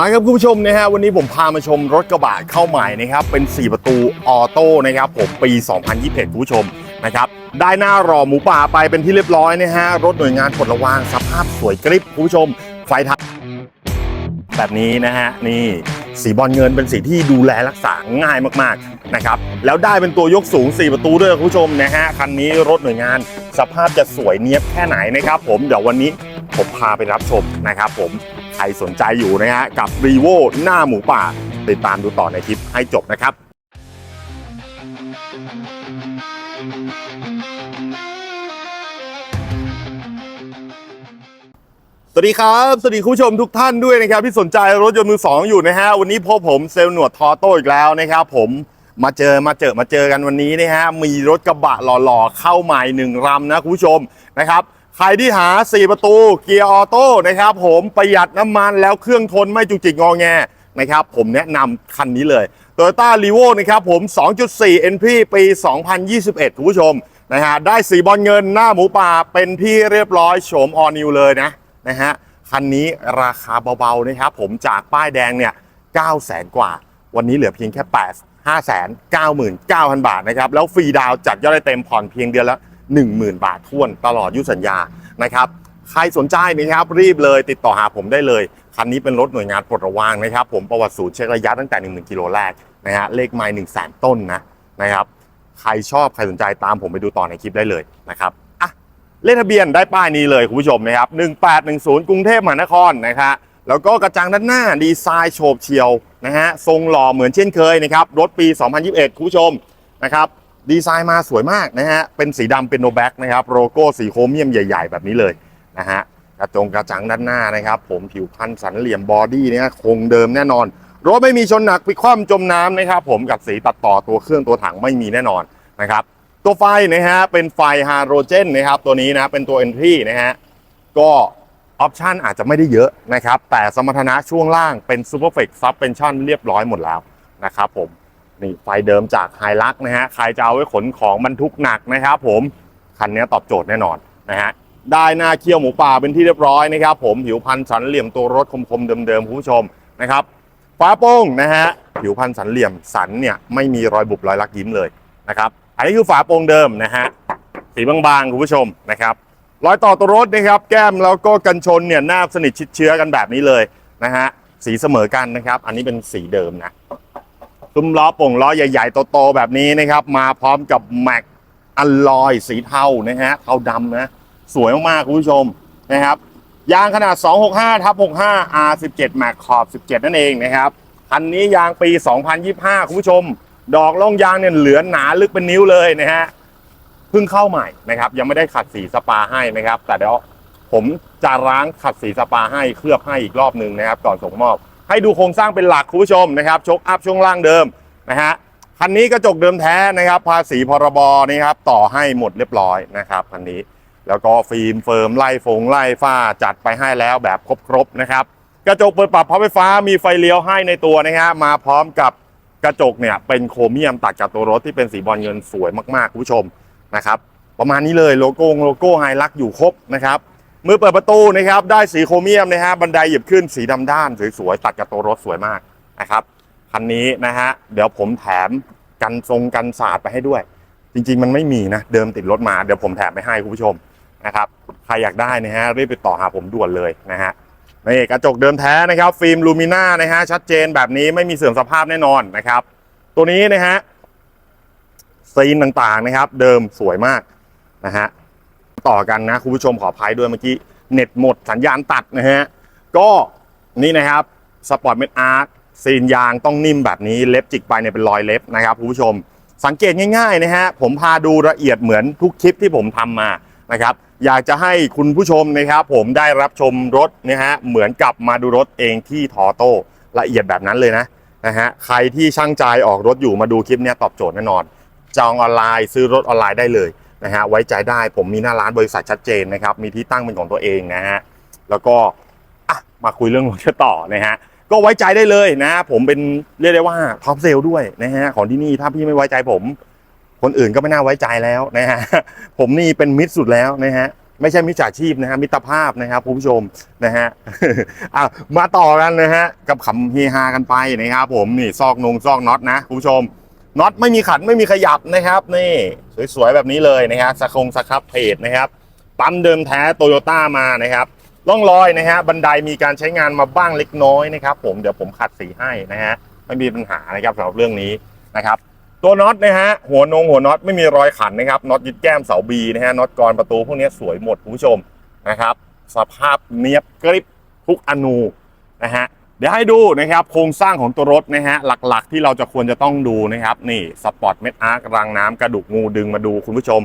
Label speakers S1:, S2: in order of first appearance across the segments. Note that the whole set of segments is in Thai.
S1: มาครับคุณผู้ชมนะฮะวันนี้ผมพามาชมรถกระบะเข้าใหม่นะครับเป็น 4 ประตูออโต้นะครับผมปี 2021คุณผู้ชมนะครับได้หน้ารอหมูป่าไปเป็นที่เรียบร้อยนะฮะรถหน่วยงานปลดระวางสภาพสวยกริบคุณผู้ชม ไฟทับแบบนี้นะฮะนี่สีบอลเงินเป็นสีที่ดูแลรักษาง่ายมากๆนะครับแล้วได้เป็นตัวยกสูง 4 ประตูด้วยคุณผู้ชมนะฮะคันนี้รถหน่วยงานสภาพจะสวยเนียบแค่ไหนนะครับผมเดี๋ยววันนี้ ผมพาไปรับชมนะครับผมใครสนใจอยู่นะฮะกับรีโวหน้าหมูป่า ติดตามดูต่อในคลิปให้จบนะครับสวัสดีครับ สวัสดีคุณผู้ชมทุกท่านด้วยนะครับ ที่สนใจรถยนต์มือสองอยู่นะฮะ วันนี้พบผมเซลล์หนวดทอโต้อีกแล้วนะครับผมมาเจอมาเจอมาเจอกันวันนี้นะฮะมีรถกระบะหล่อๆ เข้าใหม่หนึ่งลำนะคุณผู้ชมนะครับ ใครที่หา 4 ประตูเกียร์ออโต้นะครับผมประหยัดน้ำมันแล้วเครื่องทนไม่จุกจิกงอแงนะครับผมแนะนำคันนี้เลย Toyota r e v o นะครับผม 2.4 NP ปี 2021 คุณผู้ชมนะฮะได้สีบอลเงินหน้าหมูป่าเป็นที่เรียบร้อยโฉมออนิวเลยนะนะฮะคันนี้ราคาเบาๆนะครับผมจากป้ายแดงเนี่ย 9 0 0แสนกว่า วันนี้เหลือเพียงแค่ 8 5 9 9 0 0 0 บาทนะครับ แล้วฟรีดาวจัดยอดได้เต็มผ่อนเพียงเดือนละ 10,000 บาททวนตลอดยุสัญญานะครับใครสนใจนะครับรีบเลยติดต่อหาผมได้เลย คันนี้เป็นรถหน่วยงานปลดระวางนะครับ ผมประวัติศูนย์เช็คระยะตั้งแต่ 10,000กิโลแรกนะฮะเลขไมล์1 0 0 0 0 0ต้นนะนะครับ ใครชอบใครสนใจตามผมไปดูต่อในคลิปได้เลยนะครับอะเลขทะเบียนได้ป้ายนี้เลยคุณผู้ชมนะครับ1810 กรุงเทพมหานครนะครับแล้วก็กระจังด้านหน้าดีไซน์โฉบเฉียวนะฮะทรงหล่อเหมือนเช่นเคยนะครับรถปี 2021 คุณผู้ชมนะครับ ดีไซน์มาสวยมากนะฮะ เป็นสีดำเป็นโนแบ็กนะครับ โลโก้สีโครเมียมใหญ่ ๆ แบบนี้เลยนะฮะ กระจงกระจังด้านหน้านะครับ ผมผิวพันสันเหลี่ยมบอดี้เนี่ยคงเดิมแน่นอน รถไม่มีชนหนักพลิกคว่ำจมน้ำนะครับ ผมกับสีตัดต่อตัวเครื่องตัวถังไม่มีแน่นอนนะครับ ตัวไฟนะฮะ เป็นไฟไฮโรเจนนะครับ ตัวนี้นะ เป็นตัว Entry นะฮะ ก็ออปชันอาจจะไม่ได้เยอะนะครับ แต่สมรรถนะช่วงล่างเป็น Super f l e x Suspension เรียบร้อยหมดแล้วนะครับผม นี่ไฟเดิมจากไฮลักนะฮะใครจะเอาไว้ขนของบรรทุกหนักนะครับผมคันนี้ตอบโจทย์แน่นอนนะฮะได้หน้าเคี่ยวหมูป่าเป็นที่เรียบร้อยนะครับผมผิวพันธ์สันเหลี่ยมตัวรถคมๆเดิมๆคุณผู้ชมนะครับฝาโป้งนะฮะผิวพันธ์สันเหลี่ยมสันเนี่ยไม่มีรอยบุบรอยลักยิ้มเลยนะครับอันนี้คือฝาโปร่งเดิมนะฮะสีบางๆคุณผู้ชมนะครับรอยต่อตัวรถนะครับแก้มแล้วก็กันชนเนี่ยแนบสนิทชิดเชื้อกันแบบนี้เลยนะฮะสีเสมอกันนะครับ อันนี้เป็นสีเดิมนะ ซุ้มล้อโป่งล้อใหญ่ ๆ โต ๆ แบบนี้นะครับ มาพร้อมกับแม็กอัลลอยสีเทานะฮะเทาดำนะ สวยมากๆคุณผู้ชมนะครับยางขนาด 265ทับ65 R17 แม็กขอบ 17 นั่นเองนะครับคันนี้ยางปี 2025 คุณผู้ชม ดอกล่องยางเนี่ยเหลือหนาลึกเป็นนิ้วเลยนะฮะเพิ่งเข้าใหม่นะครับ ยังไม่ได้ขัดสีสปาให้นะครับ แต่เดี๋ยวผมจะล้างขัดสีสปาให้เคลือบให้อีกรอบหนึ่งนะครับ ก่อนส่งมอบ ให้ดูโครงสร้างเป็นหลักคุณผู้ชมนะครับชกอัพช่วงล่างเดิมนะฮะคันนี้กระจกเดิมแท้นะครับภาษีพรบนี่ครับต่อให้หมดเรียบร้อยนะครับคันนี้แล้วก็ฟิล์มเฟิร์มไล่ฟงไล่ฝ้าจัดไปให้แล้วแบบครบๆนะครับกระจกเปิดปรับพับไฟฟ้ามีไฟเลี้ยวให้ในตัวนะฮะมาพร้อมกับกระจกเนี่ยเป็นโครเมียมตัดกับตัวรถที่เป็นสีบอลเงินสวยมากๆคุณผู้ชมนะครับประมาณนี้เลยโลโก้โลโก้ไฮลักอยู่ครบนะครับ มือเปิดประตูนะครับได้สีโครเมียมนะฮะบันไดหยิบขึ้นสีดำด้านสวยๆตัดกับตัวรถสวยมากนะครับคันนี้นะฮะเดี๋ยวผมแถมกันทรงกันสาดไปให้ด้วย จริงๆ มันไม่มีนะเดิมติดรถมาเดี๋ยวผมแถมไปให้คุณผู้ชมนะครับใครอยากได้นะฮะรีบติดต่อหาผมด่วนเลยนะฮะนี่กระจกเดิมแท้นะครับ ฟิล์มลูมิน่านะฮะชัดเจนแบบนี้ไม่มีเสื่อมสภาพแน่นอนนะครับ ตัวนี้นะฮะซีนต่างๆนะครับ เดิมสวยมากนะฮะ ต่อกันนะคุณผู้ชมขออภัยด้วยเมื่อกี้เน็ตหมดสัญญาณตัดนะฮะก็นี่นะครับสปอร์ตเมดอาร์ตซีนยางต้องนิ่มแบบนี้เล็บจิกไปเนี่ยเป็นรอยเล็บนะครับคุณผู้ชม สังเกตง่ายๆนะฮะผมพาดูละเอียดเหมือนทุกคลิปที่ผมทำมานะครับอยากจะให้คุณผู้ชมนะครับ ผมได้รับชมรถนะฮะเหมือนกับมาดูรถเองที่ทอโต้ละเอียดแบบนั้นเลยนะนะฮะใครที่ช่างใจออกรถอยู่มาดูคลิปนี้ตอบโจทย์แน่นอน จองออนไลน์ซื้อรถออนไลน์ได้เลย นะฮะไว้ใจได้ผมมีหน้าร้านบริษัทชัดเจนนะครับ มีที่ตั้งเป็นของตัวเองนะฮะแล้วก็อะมาคุยเรื่องรถต่อนะฮะก็ไว้ใจได้เลยนะ ผมเป็นเรียกได้ว่าท็อปเซลด้วยนะฮะของที่นี่ถ้าพี่ไม่ไว้ใจผม คนอื่นก็ไม่น่าไว้ใจแล้วนะฮะผมนี่เป็นมิตรสุดแล้วนะฮะไม่ใช่มิจฉาชีพนะฮะมิตรภาพนะครับคุณผู้ชมนะฮะอะมาต่อกันนะฮะกับขำเฮฮากันไปนะครับผมนี่ซอกนงซอกน็อตนะคุณผู้ชม น็อตไม่มีขัดไม่มีขยับนะครับนี่สวยๆแบบนี้เลยนะฮะสะคงสครับเพจนะครับปั๊มเดิมแท้โตโยต้ามานะครับร่องรอยนะฮะบันไดมีการใช้งานมาบ้างเล็กน้อยนะครับ ผมเดี๋ยวผมขัดสีให้นะฮะไม่มีปัญหานะครับสำหรับเรื่องนี้นะครับตัวน็อตนะฮะหัวนงหัวน็อตไม่มีรอยขันนะครับน็อตยึดแก้มเสาบีนะฮะน็อตกรประตูพวกนี้สวยหมดคุณผู้ชมนะครับ สภาพเนียบกริบทุกอนูนะฮะ เดี๋ยวให้ดูนะครับโครงสร้างของตัวรถนะฮะหลักๆ ที่เราจะควรจะต้องดูนะครับนี่สปอร์ตเม็ดอาร์กรางน้ำกระดูกงูดึงมาดูคุณผู้ชม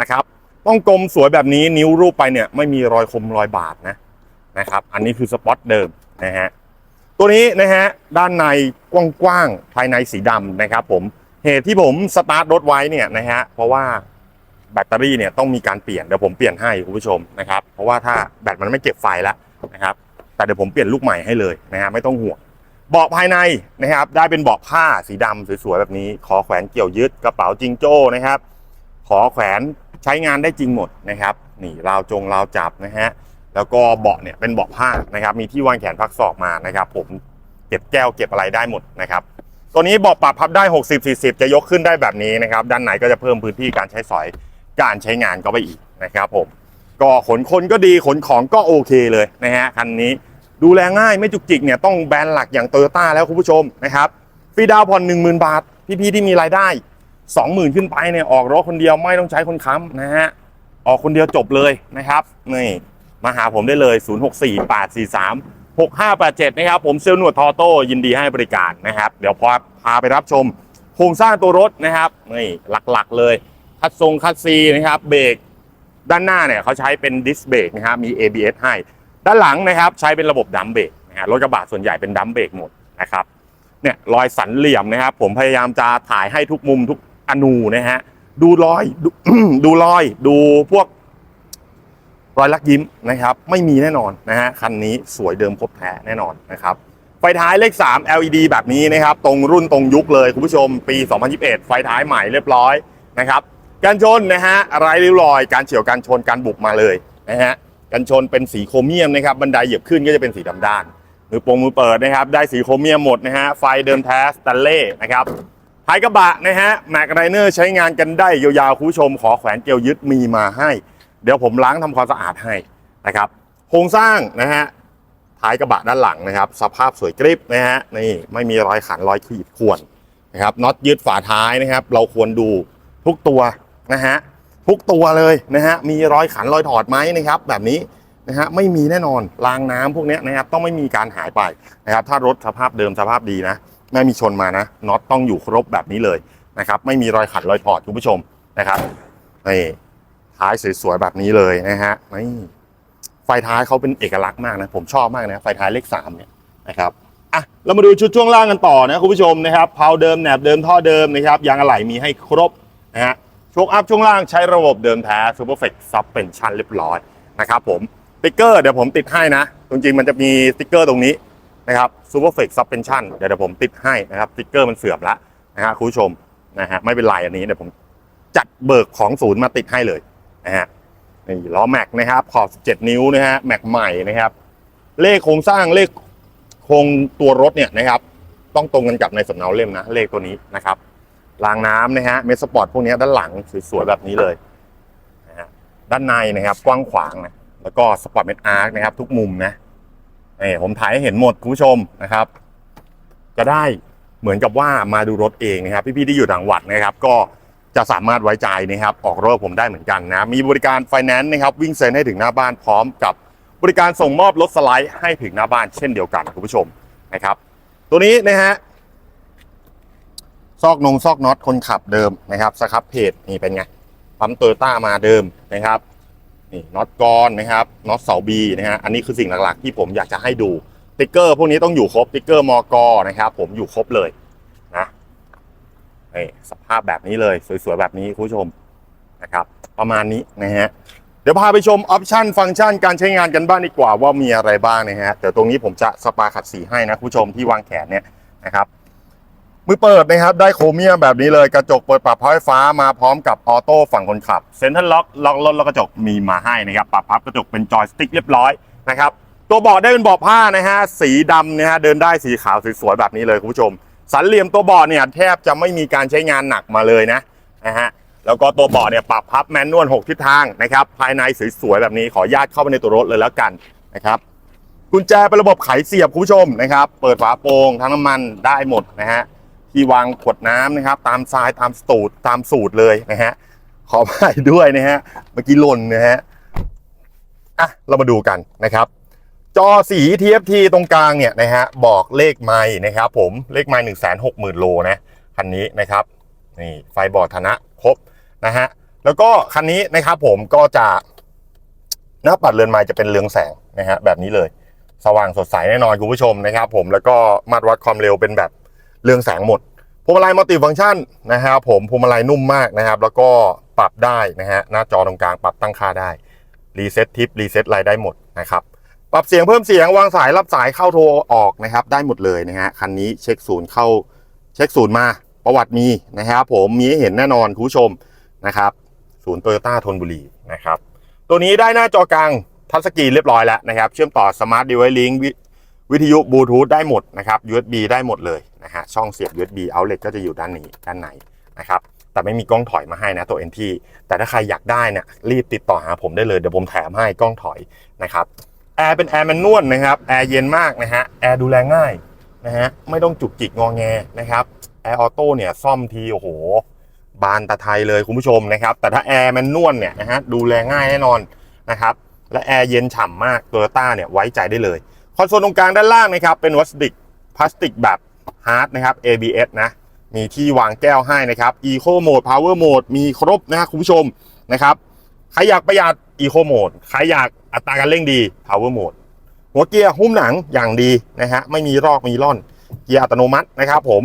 S1: นะครับต้องกลมสวยแบบนี้นิ้วรูปไปเนี่ยไม่มีรอยคมรอยบาดนะนะครับอันนี้คือสปอตเดิมนะฮะตัวนี้นะฮะด้านในกว้างๆภายในสีดำนะครับผมเหตุที่ผมสตาร์ทรถไว้เนี่ยนะฮะเพราะว่าแบตเตอรี่เนี่ยต้องมีการเปลี่ยนเดี๋ยวผมเปลี่ยนให้คุณผู้ชมนะครับเพราะว่าถ้าแบตมันไม่เก็บไฟแล้วนะครับ แต่เดี๋ยวผมเปลี่ยนลูกใหม่ให้เลยนะฮะไม่ต้องห่วงเบาะภายในนะครับ ได้เป็นเบาะผ้าสีดำสวยๆแบบนี้ขอแขวนเกี่ยวยึดกระเป๋าจิงโจ้นะครับ ขอแขวนใช้งานได้จริงหมดนะครับ นี่ราวจงราวจับนะฮะแล้วก็เบาะเนี่ยเป็นเบาะผ้านะครับ มีที่วางแขนพักศอกมานะครับ ผมเก็บแก้วเก็บอะไรได้หมดนะครับ ตัวนี้เบาะปรับพับได้ 60 40 จะยกขึ้นได้แบบนี้นะครับ ด้านในก็จะเพิ่มพื้นที่การใช้สอยการใช้งานก็ไปอีกนะครับ ผมก็ขนคนก็ดีขนของก็โอเคเลยนะฮะคันนี้ ดูแลง่ายไม่จุกจิกเนี่ยต้องแบรนด์หลักอย่างโตโยต้าแล้วคุณผู้ชมนะครับฟรีดาวผ่อน10,000 บาท พี่ๆที่มีรายได้ 20,000 ขึ้นไปเนี่ยออกรถคนเดียวไม่ต้องใช้คนค้ำนะฮะออกคนเดียวจบเลยนะครับนี่มาหาผมได้เลย 064843 6587 นะครับ ผมเซลลหนวดทอโต้ยินดีให้บริการนะครับ เดี๋ยวพอพาไปรับชมโครงสร้างตัวรถนะครับนี่หลักๆเลย คัดทรงคัดซีนะครับเบรกด้านหน้าเนี่ยเขาใช้เป็นดิสเบรกนะครับมี ABS ให้ ด้านหลังนะครับใช้เป็นระบบดัมเบรกนะฮะรถกระบะส่วนใหญ่เป็นดัมเบรกหมดนะครับเนี่ยรอยสันเหลี่ยมนะครับ ผมพยายามจะถ่ายให้ทุกมุมทุกอนูนะฮะดูรอยดูดูรอยดูพวกรอยลักยิ้มนะครับ ไม่มีแน่นอนนะฮะคันนี้สวยเดิมครบแท้แน่นอนนะครับไฟท้ายเลข 3 LED แบบนี้นะครับ ตรงรุ่นตรงยุคเลยคุณผู้ชมปี 2021 ไฟท้ายใหม่เรียบร้อยนะครับการชนนะฮะไร้ริ้วรอยการเฉียวการชนการบุกมาเลยนะฮะ กันชนเป็นสีโครเมียมนะครับ บันไดเหยียบขึ้นก็จะเป็นสีดำด้าน มือโปรงมือเปิดนะครับ ได้สีโครเมียมหมดนะฮะ ไฟเดิมแท้สแตนเล่นะครับท้ายกระบะนะฮะ แม็กไรเนอร์ใช้งานกันได้ยาวๆคุณผู้ชม ขอแขวนเกลียวยึดมีมาให้ เดี๋ยวผมล้างทำความสะอาดให้นะครับ โครงสร้างนะฮะ ท้ายกระบะด้านหลังนะครับ สภาพสวยกริบนะฮะ นี่ไม่มีรอยขันรอยขีดข่วนนะครับ น็อตยึดฝาท้ายนะครับ เราควรดูทุกตัวนะฮะ ทุกตัวเลยนะฮะมีรอยขันรอยถอดไหมนะครับแบบนี้นะฮะไม่มีแน่นอนรางน้ำพวกนี้นะครับต้องไม่มีการหายไปนะครับถ้ารถสภาพเดิมสภาพดีนะไม่มีชนมานะน็อตต้องอยู่ครบแบบนี้เลยนะครับไม่มีรอยขัดรอยถอดคุณผู้ชมนะครับนี่ท้ายสวยๆแบบนี้เลยนะฮะนี่ไฟท้ายเขาเป็นเอกลักษณ์มากนะผมชอบมากนะไฟท้ายเลขสามเนี่ยนะครับอะเรามาดูชุดช่วงล่างกันต่อนะคุณผู้ชมนะครับเพาเดิมแหนบเดิมท่อเดิมนะครับยางอะไหล่มีให้ครบนะฮะ โชคอัพช่วงล่างใช้ระบบเดิมแท้ Superflex Suspension เรียบร้อยนะครับผมสติ๊กเกอร์เดี๋ยวผมติดให้นะ จริงๆมันจะมีสติ๊กเกอร์ตรงนี้นะครับ Superflex Suspension เดี๋ยวเดี๋ยวผมติดให้นะครับสติ๊กเกอร์มันเสื่อมละนะฮะคุณผู้ชมนะฮะไม่เป็นไรอันนี้เดี๋ยวผมจัดเบิกของศูนย์มาติดให้เลยนะฮะนี่ล้อแม็กนะครับขอบ 17 นิ้วนะฮะแม็กใหม่นะครับ เลขโครงสร้างเลขโครงตัวรถเนี่ยนะครับ ต้องตรงกันกับในสำเนาเล่มนะ เลขตัวนี้นะครับ รางน้ำนะฮะเมสปอร์ตพวกนี้ด้านหลังสวยๆแบบนี้เลยนะฮะด้านในนะครับกว้างขวางนะแล้วก็สปอร์ตเมทอาร์คนะครับ ทุกมุมนะนี่ผมถ่ายให้เห็นหมดคุณผู้ชมนะครับ จะได้เหมือนกับว่ามาดูรถเองนะครับ พี่ๆที่อยู่ต่างจังหวัดนะครับ ก็จะสามารถไว้ใจนะครับ ออกรถผมได้เหมือนกันนะ มีบริการไฟแนนซ์นะครับ วิ่งเซ็นให้ถึงหน้าบ้านพร้อมกับบริการส่งมอบรถสไลด์ให้ถึงหน้าบ้านเช่นเดียวกันคุณผู้ชมนะครับ ตัวนี้นะฮะ ซอกนงซอกน็อตคนขับเดิมนะครับสครับเพจนี่เป็นไงปั๊มโตโยต้ามาเดิมนะครับนี่น็อตกรนะครับน็อตเสาบีนะฮะอันนี้คือสิ่งหลักๆ ที่ผมอยากจะให้ดูติ๊กเกอร์พวกนี้ต้องอยู่ครบติ๊กเกอร์มอกนะครับผมอยู่ครบเลยนะนี่สภาพแบบนี้เลยสวยๆแบบนี้คุณผู้ชมนะครับ ประมาณนี้นะฮะเดี๋ยวพาไปชมออปชันฟังก์ชันการใช้งานกันบ้างดีกว่าว่ามีอะไรบ้างนะฮะเดี๋ยวตรงนี้ผมจะสปาขัดสีให้นะคุณผู้ชมที่วางแขนเนี่ยนะครับ มือเปิดนะครับ ได้โครเมียมแบบนี้เลยกระจกเปิดปรับพับไฟฟ้ามาพร้อมกับออโต้ฝั่งคนขับเซ็นทรัลล็อกล็อกรถแล้วกระจกมีมาให้นะครับปรับพับกระจกเป็นจอยสติ๊กเรียบร้อยนะครับตัวเบาะได้เป็นเบาะผ้านะฮะสีดำนะฮะเดินได้สีขาวสวยๆแบบนี้เลยคุณผู้ชม สันเหลี่ยมตัวเบาะเนี่ยแทบจะไม่มีการใช้งานหนักมาเลยนะนะฮะแล้วก็ตัวเบาะเนี่ยปรับพับแมนนวล6ทิศทางนะครับภายในสวยๆแบบนี้ขอญาตเข้าไปในตัวรถเลยแล้วกันนะครับกุญแจเป็นระบบไขเสียบคุณผู้ชมนะครับ เปิดฝาโปร่งทั้งน้ำมันได้หมดนะฮะ ที่วางขวดน้ำนะครับ ตามทรายตามสูตรตามสูตรเลยนะฮะขออภัยด้วยนะฮะเมื่อกี้หล่นนะฮะอะเรามาดูกันนะครับ จอสี TFT ตรงกลางเนี่ยนะฮะบอกเลขไม้นะครับผมเลขไม้หนึ่งแสนหกหมื่นโลนะคันนี้นะครับนี่ไฟบอร์ดฐานะครบนะฮะแล้วก็คันนี้นะครับผมก็จะหน้าปัดเรือนไม้จะเป็นเรืองแสงนะฮะแบบนี้เลย สว่างสดใสแน่นอนคุณผู้ชมนะครับ ผมแล้วก็มาตรวัดความเร็วเป็นแบบเรืองแสงหมด พวงมาลัยมัลติฟังก์ชันนะครับผมพวงมาลัยนุ่มมากนะครับ แล้วก็ปรับได้นะฮะหน้าจอตรงกลางปรับตั้งค่าได้รีเซ็ตทิปรีเซ็ตอะไรได้หมดนะครับปรับเสียงเพิ่มเสียงวางสายรับสายเข้าโทรออกนะครับ ได้หมดเลยนะฮะคันนี้เช็คศูนย์เข้าเช็คศูนย์มาประวัติมีนะครับผมมีให้เห็นแน่นอนคุณผู้ชมนะครับ ศูนย์โตโยต้าธนบุรีนะครับ ตัวนี้ได้หน้าจอกลางทัชสกรีนเรียบร้อยแล้วนะครับ เชื่อมต่อสมาร์ทดีไวลิง วิทยุบลูทูธได้หมดนะครับ USB ได้หมดเลยนะฮะช่องเสียบ USB outlet ก็จะอยู่ด้านนี้ด้านในนะครับแต่ไม่มีกล้องถอยมาให้นะตัว NT แต่ถ้าใครอยากได้นี่ยรีบติดต่อหาผมได้เลยเดี๋ยวผมแถมให้กล้องถอยนะครับแอร์เป็นแอร์แมนนวลนะครับแอร์เย็นมากนะฮะแอร์ดูแลง่ายนะฮะไม่ต้องจุกจิกงองแงนะครับแอร์ออโต้เนี่ยซ่อมทีโอ้โห บานตะไทยเลยคุณผู้ชมนะครับ แต่ถ้าแอร์แมนนวลเนี่ยนะฮะดูแลง่ายแน่นอนนะครับและแอร์เย็นฉ่ำมากโตโยต้าเนี่ยไว้ใจได้เลย คอนโซลตรงกลางด้านล่างนะครับ เป็นวัสดุพลาสติกแบบฮาร์ดนะครับ ABS นะ มีที่วางแก้วให้นะครับ Eco Mode Power Mode มีครบนะฮะคุณผู้ชมนะครับ ใครอยากประหยัด Eco Mode ใครอยากอัตราการเร่งดี Power Mode หัวเกียร์หุ้มหนังอย่างดีนะฮะ ไม่มีรอกมีร่อน เกียร์อัตโนมัตินะครับผม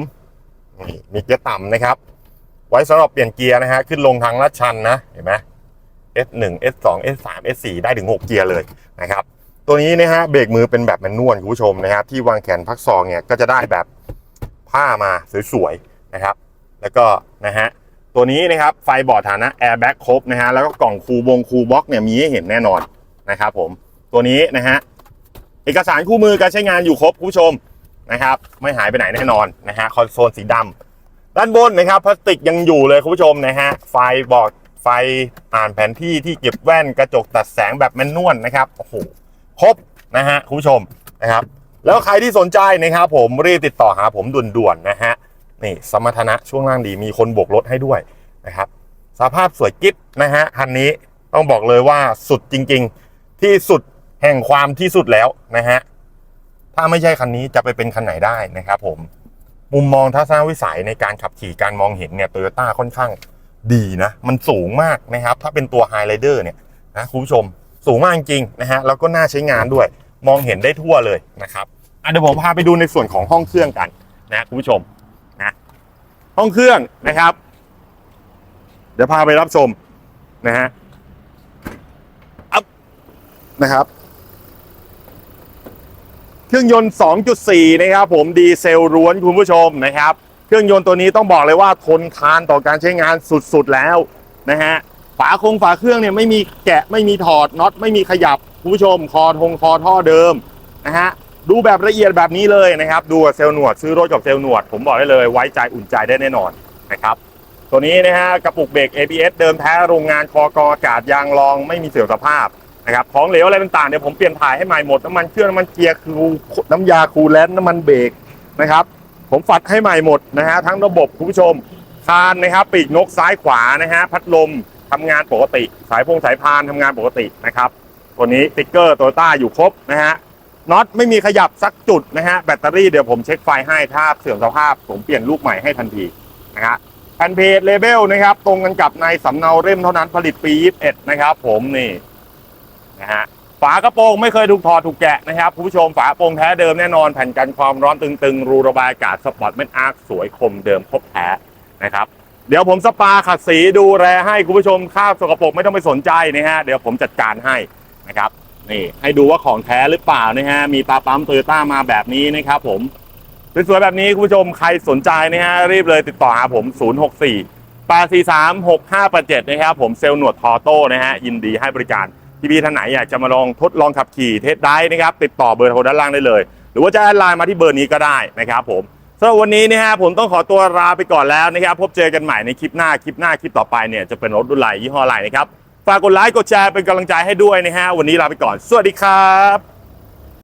S1: นี่มีเกียร์ต่ำนะครับ ไว้สำหรับเปลี่ยนเกียร์นะฮะ ขึ้นลงทางลาดชันนะ เห็นไหม S1 S2 S3 S4 ได้ถึง 6 เกียร์เลยนะครับ ตัวนี้นะฮะเบรกมือเป็นแบบแมนนวลคุณผู้ชมนะครับ ที่วางแขนพักซองเนี่ยก็จะได้แบบผ้ามาสวยๆนะครับ แล้วก็นะฮะตัวนี้นะครับไฟบอร์ดฐานะแอร์แบ็กครบนะฮะแล้วก็กล่องคูบงคูบ็อกเนี่ยมีให้เห็นแน่นอนนะครับผมตัวนี้นะฮะเอกสารคู่มือการใช้งานอยู่ครบคุณผู้ชมนะครับ ไม่หายไปไหนแน่นอนนะฮะคอนโซลสีดำด้านบนนะครับพลาสติกยังอยู่เลยคุณผู้ชมนะฮะไฟบอร์ดไฟอ่านแผนที่ที่เก็บแว่นกระจกตัดแสงแบบแมนนวลนะครับโอ้โห ครบนะฮะคุณผู้ชมนะครับ แล้วใครที่สนใจนะครับผมรีบติดต่อหาผมด่วนๆนะฮะนี่สมรรถนะช่วงล่างดีมีคนโบกรถให้ด้วยนะครับสภาพสวยกิ๊บนะฮะคันนี้ต้องบอกเลยว่าสุดจริง ๆ ที่สุดแห่งความที่สุดแล้วนะฮะถ้าไม่ใช่คันนี้จะไปเป็นคันไหนได้นะครับผมมุมมองทัศนวิสัยในการขับขี่การมองเห็นเนี่ยโตโยต้าค่อนข้างดีนะ มันสูงมากนะครับ ถ้าเป็นตัวไฮไ i เดอร์เนี่ยนะคุณผู้ชม สูงมากจริงนะฮะแล้วก็น่าใช้งานด้วย มองเห็นได้ทั่วเลยนะครับอะเดี๋ยวผมพาไปดูในส่วนของห้องเครื่องกันนะคุณผู้ชมนะห้องเครื่องนะครับ เดี๋ยวพาไปรับชมนะฮะอัพนะครับเครื่องยนต์ 2.4 นะครับผมดีเซลล้วนคุณผู้ชมนะครับ เครื่องยนต์ตัวนี้ต้องบอกเลยว่าทนทานต่อการใช้งานสุดๆแล้วนะฮะ ฝาคงฝาเครื่องเนี่ยไม่มีแกะไม่มีถอดน็อตไม่มีขยับคุณผู้ชมคอทงคอท่อเดิมนะฮะดูแบบละเอียดแบบนี้เลยนะครับ ดูเซลล์หนวดซื้อรถกับเซลล์หนวด ผมบอกได้เลยไว้ใจอุ่นใจได้แน่นอนนะครับตัวนี้นะฮะกระปุกเบรก ABS เดิมแท้โรงงานคอกออากาศยางรองไม่มีเสื่อมสภาพนะครับของเหลวอะไรต่างๆเดี๋ยวผมเปลี่ยนถ่ายให้ใหม่หมดน้ำมันเครื่องน้ำมันเกียร์คือน้ำยาคูลแลนน้ำมันเบรกนะครับผมฝัดให้ใหม่หมดนะฮะทั้งระบบคุณผู้ชมคานนะครับปีกนกซ้ายขวานะฮะพัดลม ทำงานปกติ สายพงสายพานทำงานปกตินะครับ ตัวนี้ติ๊กเกอร์โตโยต้าอยู่ครบนะฮะน็อตไม่มีขยับสักจุดนะฮะแบตเตอรี่เดี๋ยวผมเช็คไฟให้ถ้าเสื่อมสภาพผมเปลี่ยนลูกใหม่ให้ทันทีนะฮะแผ่นเพจเลเบลนะครับตรงกันกับในสำเนาเล่มเท่านั้นผลิตปี 21 นะครับผมนี่นะฮะฝากระโปรงไม่เคยถูกถอดถูกแกะนะครับคุณผู้ชมฝากระโปรงแท้เดิมแน่นอนแผ่นกันความร้อนตึงๆ รูระบายอากาศสปอร์ตเมนอาร์คสวยคมเดิมครบแท้นะครับ เดี๋ยวผมสปาขัดสีดูแลให้คุณผู้ชมข้าวสกปรกไม่ต้องไปสนใจนะฮะเดี๋ยวผมจัดการให้นะครับนี่ให้ดูว่าของแท้หรือเปล่านะฮะมีตาปั๊มโตโยต้ามาแบบนี้นะครับผมสวยๆแบบนี้คุณผู้ชมใครสนใจนะฮะรีบเลยติดต่อหาผม 064 843 6587 นะครับผมเซลล์หนวดทอโต้นะฮะยินดีให้บริการพี่ๆท่านไหนอยากจะมาลองทดลองขับขี่เทสได้นะครับ ติดต่อเบอร์โทรด้านล่างได้เลย หรือว่าจะแอดไลน์มาที่เบอร์นี้ก็ได้นะครับผม สำหรับวันนี้นะฮะผมต้องขอตัวลาไปก่อนแล้วนะครับพบเจอกันใหม่ในคลิปหน้าคลิปหน้าคลิปต่อไปเนี่ยจะเป็นรถรุ่นไหนยี่ห้ออะไรนะครับฝากกดไลค์กดแชร์เป็นกำลังใจให้ด้วยนะฮะวันนี้ลาไปก่อน สวัสดีครับ